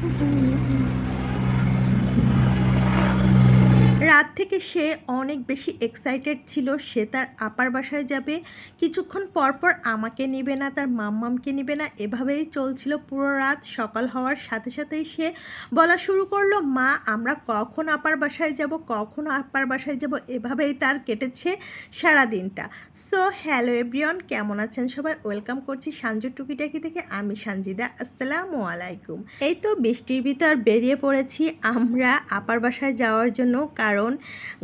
Thank you. রাত থেকে সে অনেক বেশি এক্সাইটেড ছিল, সে তার আপার বাসায় যাবে। কিছুক্ষণ পর পর আমাকে নিবে না, তার মাম্মামকে নিবে না, এভাবেই চলছিল পুরো রাত। সকাল হওয়ার সাথে সাথেই সে বলা শুরু করল, মা, আমরা কখন আপার বাসায় যাব, কখন আপার বাসায় যাব? এভাবেই তার কেটেছে সারা দিনটা সো হ্যালো এভরিওয়ান কেমন আছেন সবাই? ওয়েলকাম করছি সাঞ্জু টুকিটাকি থেকে, আমি সানজিদা, আসসালামু আলাইকুম। এই তো বৃষ্টির ভিতর বেরিয়ে পড়েছি, আমরা আপার বাসায় যাওয়ার জন্য, কারণ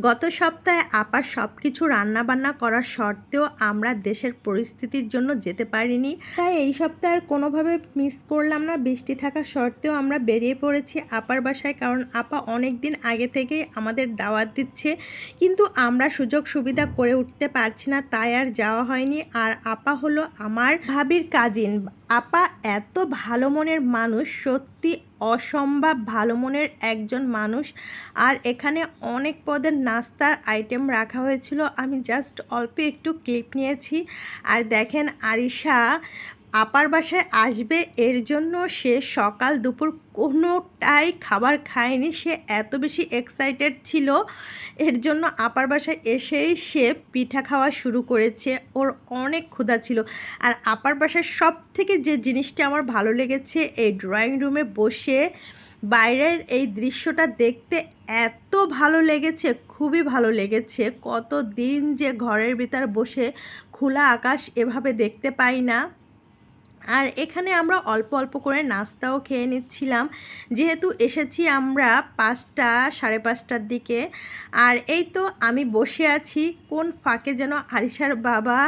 গত সপ্তাহে আপা সব কিছু রান্নাবান্না করার সত্ত্বেও আমরা দেশের পরিস্থিতির জন্য যেতে পারিনি। তাই এই সপ্তাহে আর কোনোভাবে মিস করলাম না। বৃষ্টি থাকা সত্ত্বেও আমরা বেরিয়ে পড়েছি আপার বাসায় কারণ আপা অনেক দিন আগে থেকেই আমাদের দাওয়াত দিচ্ছে। কিন্তু আমরা সুযোগ সুবিধা করে উঠতে পারছি না, তাই আর যাওয়া হয়নি। আর আপা হলো আমার ভাবির কাজিন আপা এত ভালো মনের মানুষ, সত্যি অসম্ভব ভালো মনের একজন মানুষ। আর এখানে অনেক পদের নাস্তার আইটেম রাখা হয়েছিল। আমি জাস্ট অল্প একটু ক্লিপ নিয়েছি। আর দেখেন আরিশা আপার বাসায় আসবে, এর জন্য সে সকাল দুপুর কোনোটাই খাবার খায়নি। সে এত বেশি এক্সাইটেড ছিল। এর জন্য আপার বাসায় এসেই সে পিঠা খাওয়া শুরু করেছে। ওর অনেক ক্ষুধা ছিল। আর আপার বাসায় সব থেকে যে জিনিসটা আমার ভালো লেগেছে, এই ড্রয়িং রুমে বসে বাইরের এই দৃশ্যটা দেখতে এত ভালো লেগেছে, খুবই ভালো লেগেছে। কত দিন যে ঘরের ভিতর বসে খোলা আকাশ এভাবে দেখতে পাই না। আর এখানে আমরা অল্প অল্প করে নাস্তাও খেয়ে নিচ্ছিলাম। যেহেতু এসেছি আমরা পাঁচটা, সাড়ে পাঁচটার দিকে। আর এই তো আমি বসে আছি, কোন ফাঁকে যেন আরিশার বাবা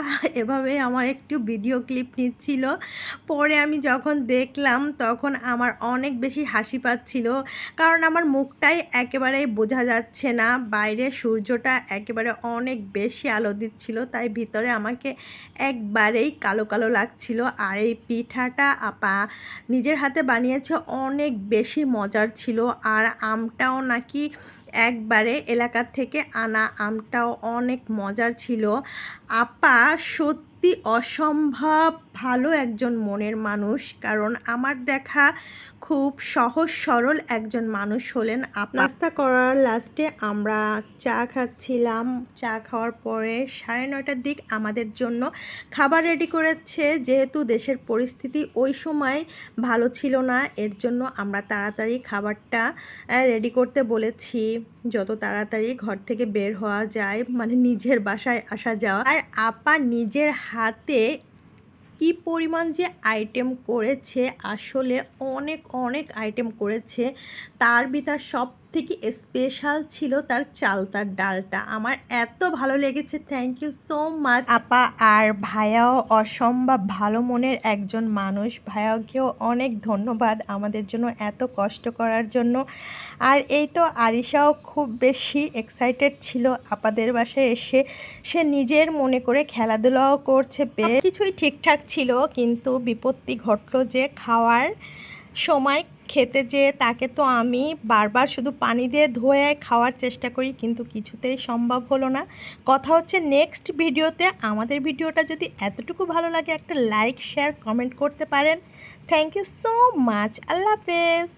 এভাবে আমার একটু ভিডিও ক্লিপ নিচ্ছিল। পরে আমি যখন দেখলাম তখন আমার অনেক বেশি হাসি পাচ্ছিল। কারণ আমার মুখটাই একেবারেই বোঝা যাচ্ছে না, বাইরে সূর্যটা একেবারে অনেক বেশি আলো দিচ্ছিল, তাই ভিতরে আমাকে একবারেই কালো কালো লাগছিল। আর এই পিঠাটা আপা নিজের হাতে বানিয়েছে অনেক বেশি মজার ছিল। আর আমটাও নাকি একবারে এলাকার থেকে আনা আমটাও অনেক মজার ছিল। আপা সত্যি অসম্ভব ভালো একজন মনের মানুষ, কারণ আমার দেখা খুব সহজ সরল একজন মানুষ হলেন নাস্তা করার লাস্টে আমরা চা খাচ্ছিলাম। চা খাওয়ার পরে সাড়ে নয়টার দিক আমাদের জন্য খাবার রেডি করেছে। যেহেতু দেশের পরিস্থিতি ওই সময় ভালো ছিল না, এর জন্য আমরা তাড়াতাড়ি খাবারটা রেডি করতে বলেছি। যত তাড়াতাড়ি ঘর থেকে বের হওয়া যায় মানে নিজের বাসায় আসা যাওয়া। আর আপা নিজের হাতে কি পরিমাণ যে আইটেম করেছে, আসলে অনেক অনেক আইটেম করেছে, তার ভিতর সব থেকে স্পেশাল ছিল তার চাল, তার ডালটা। আমার এত ভালো লেগেছে থ্যাংক ইউ সো মাচ আপা, আর ভায়াও অসম্ভব ভালো মনের একজন মানুষ। ভাইয়াকেও অনেক ধন্যবাদ আমাদের জন্য এত কষ্ট করার জন্য। আর এই তো আরিশাও খুব বেশি এক্সাইটেড ছিল আপাদের বাসায় এসে। সে নিজের মনে করে খেলাধুলাও করছে, বেশ। কিছুই ঠিকঠাক ছিল, কিন্তু বিপত্তি ঘটলো যে খাওয়ার সময় খেতে যেয়ে তাকে তো আমি বারবার শুধু পানি দিয়ে ধোয়ে খাওয়ার চেষ্টা করি, কিন্তু কিছুতেই সম্ভব হলো না। কথা হচ্ছে নেক্সট ভিডিওতে। আমাদের ভিডিওটা যদি এতটুকু ভালো লাগে একটা লাইক শেয়ার কমেন্ট করতে পারেন। থ্যাংক ইউ সো মাচ আল্লাহ হাফেজ।